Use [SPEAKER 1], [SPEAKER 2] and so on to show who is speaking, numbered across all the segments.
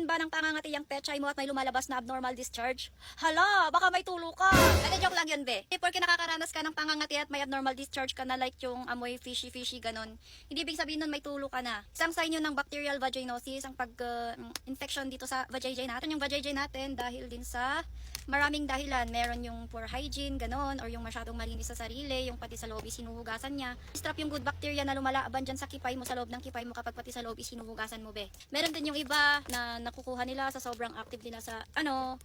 [SPEAKER 1] din ba ng pangangati yung pechay mo at may lumalabas na abnormal discharge? Hala, baka may tulo ka. Ano, joke lang yun, be. Eh, porque nakakaranas ka ng pangangati at may abnormal discharge ka na like yung amoy fishy-fishy ganon. Hindi ibig sabihin nun may tulo ka na. Isang sign yun ng bacterial vaginosis, ang pag-infection dito sa vajayjay natin. Yung vajayjay natin dahil din sa maraming dahilan. Meron yung poor hygiene, ganon, or yung masyadong malinis sa sarili, yung pati sa loob sinuhugasan niya. Strap yung good bacteria na lumalaban dyan sa kipay mo, sa loob ng kipay mo kapag pati sa loob sinuhugasan mo, be. Meron din yung iba na nakukuha nila sa sobrang active nila sa, ano,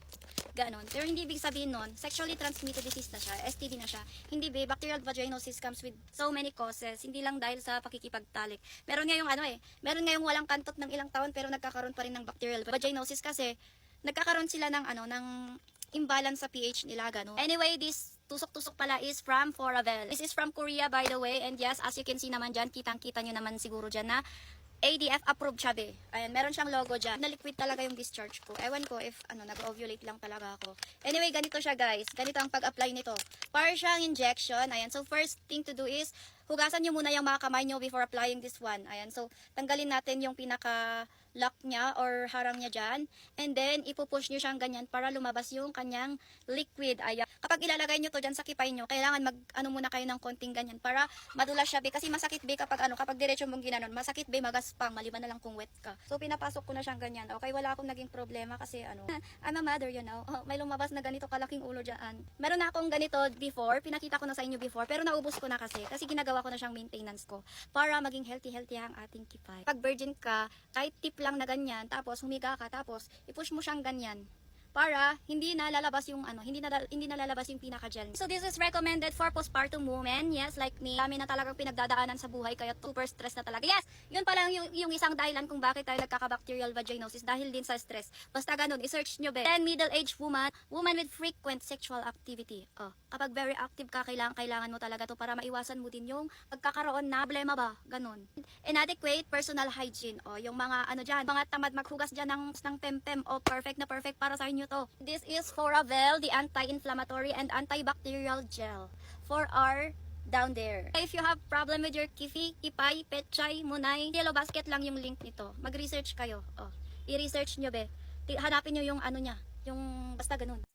[SPEAKER 1] ganon. Pero hindi ibig sabihin nun, sexually transmitted disease na siya, STD na siya. Hindi be, bacterial vaginosis comes with so many causes, hindi lang dahil sa pakikipagtalik. Meron ngayong ano eh, meron ngayong walang kantot ng ilang taon pero nagkakaroon pa rin ng bacterial vaginosis kasi nagkakaroon sila ng ano, ng imbalance sa pH nila, gano'n. Anyway, this tusok-tusok pala is from Foravel. This is from Korea, by the way. And yes, as you can see naman dyan, kitang-kita nyo naman siguro dyan na ADF approved siya, be. Ayan, meron siyang logo dyan. Na-liquid talaga yung discharge ko. Ewan ko if, ano, nag-ovulate lang talaga ako. Anyway, ganito siya, guys. Ganito ang pag-apply nito. Para siyang injection. Ayan, so first thing to do is, hugasan nyo muna yung mga kamay nyo before applying this one. Ayan, so tanggalin natin yung pinaka lock niya or harang niya dyan. And then, ipupush nyo siyang ganyan para lumabas yung kanyang liquid. Ayan. Kapag ilalagay nyo to dyan sa kipay nyo, kailangan mag, ano muna kayo ng konting ganyan para madulas siya, be. Kasi masakit, be, kapag ano, kapag diretso mong ginanon, masakit, be, magaspang, maliban na lang kung wet ka. So, pinapasok ko na siyang ganyan. Okay, wala akong naging problema kasi, ano, I'm a mother, you know. Oh, may lumabas na ganito kalaking ulo dyan. Meron na akong ganito before, pinakita ko na sa inyo before, pero naubos ko na kasi, kasi ginagawa ko na siyang maintenance ko para maging healthy-healthy ang ating kipay. Pag virgin ka, kahit tip lang na ganyan, tapos humiga ka, tapos i-push mo siyang ganyan para hindi na lalabas yung ano, hindi na hindi na lalabas yung pinaka gel. So this is recommended for postpartum women, yes, like me. Dami na talagang pinagdadaanan sa buhay kaya super stress na talaga. Yes, yun pa lang yung, yung isang dahilan kung bakit tayo nagkaka-bacterial vaginosis dahil din sa stress. Basta ganun, i-search nyo be. Then middle-aged woman, woman with frequent sexual activity. Oh, kapag very active ka, kailangan kailangan mo talaga to para maiwasan mo din yung pagkakaroon na problema ba, ganun. Inadequate personal hygiene. Oh, yung mga ano diyan, mga tamad maghugas diyan ng ng pempem. Oh, perfect na perfect para sa inyo to. This is Foravel, the anti-inflammatory and antibacterial gel for our down there. If you have problem with your kifi, kipay, petchay, munay, yellow basket lang yung link nito. Mag-research kayo. Oh, i-research nyo be. Hanapin nyo yung ano niya, yung basta ganun.